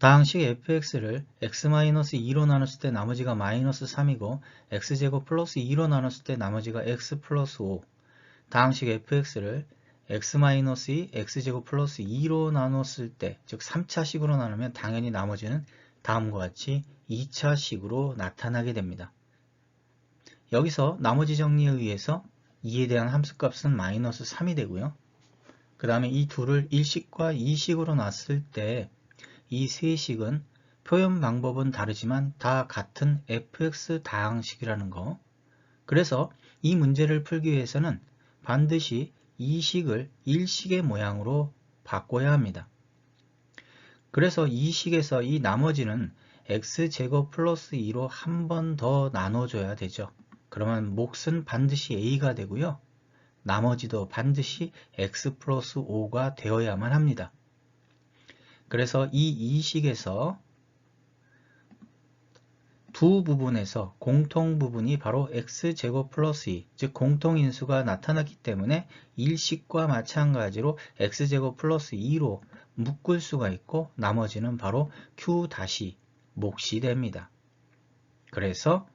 다항식 fx를 x-2로 나눴을 때 나머지가 마이너스 3이고 x제곱 플러스 2로 나눴을 때 나머지가 x 플러스 5 다항식 fx를 x-2 x제곱 플러스 2로 나눴을 때 즉 3차식으로 나누면 당연히 나머지는 다음과 같이 2차식으로 나타나게 됩니다. 여기서 나머지 정리에 의해서 2에 대한 함수값은 마이너스 3이 되고요. 그 다음에 이 둘을 1식과 2식으로 놨을 때 이 세 식은 표현 방법은 다르지만 다 같은 fx 다항식이라는 거. 그래서 이 문제를 풀기 위해서는 반드시 이 식을 1식의 모양으로 바꿔야 합니다. 그래서 이 식에서 이 나머지는 x제곱 플러스 2로 한 번 더 나눠줘야 되죠. 그러면 몫은 반드시 a가 되고요. 나머지도 반드시 x 플러스 5가 되어야만 합니다. 그래서 이 이식에서 두 부분에서 공통 부분이 바로 x제곱 플러스 2, 즉 공통인수가 나타났기 때문에 일식과 마찬가지로 x제곱 플러스 2로 묶을 수가 있고 나머지는 바로 q 다시 몫이 됩니다. 그래서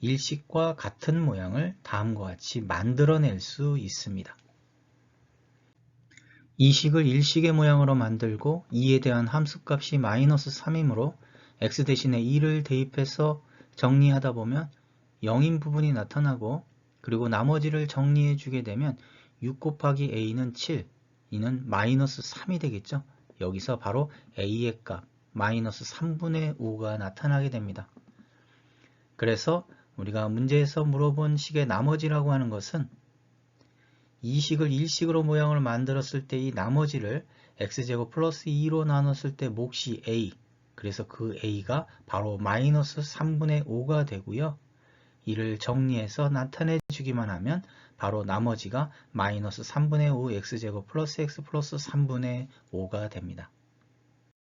일식과 같은 모양을 다음과 같이 만들어낼 수 있습니다. 이 식을 일식의 모양으로 만들고 2에 대한 함수값이 마이너스 3이므로 x 대신에 2를 대입해서 정리하다 보면 0인 부분이 나타나고 그리고 나머지를 정리해 주게 되면 6 곱하기 a는 7, 이는 마이너스 3이 되겠죠. 여기서 바로 a의 값 마이너스 3분의 5가 나타나게 됩니다. 그래서 우리가 문제에서 물어본 식의 나머지라고 하는 것은 이 식을 1식으로 모양을 만들었을 때 이 나머지를 x제곱 플러스 2로 나눴을 때 몫이 a 그래서 그 a가 바로 마이너스 3분의 5가 되고요. 이를 정리해서 나타내 주기만 하면 바로 나머지가 마이너스 3분의 5 x제곱 플러스 x 플러스 3분의 5가 됩니다.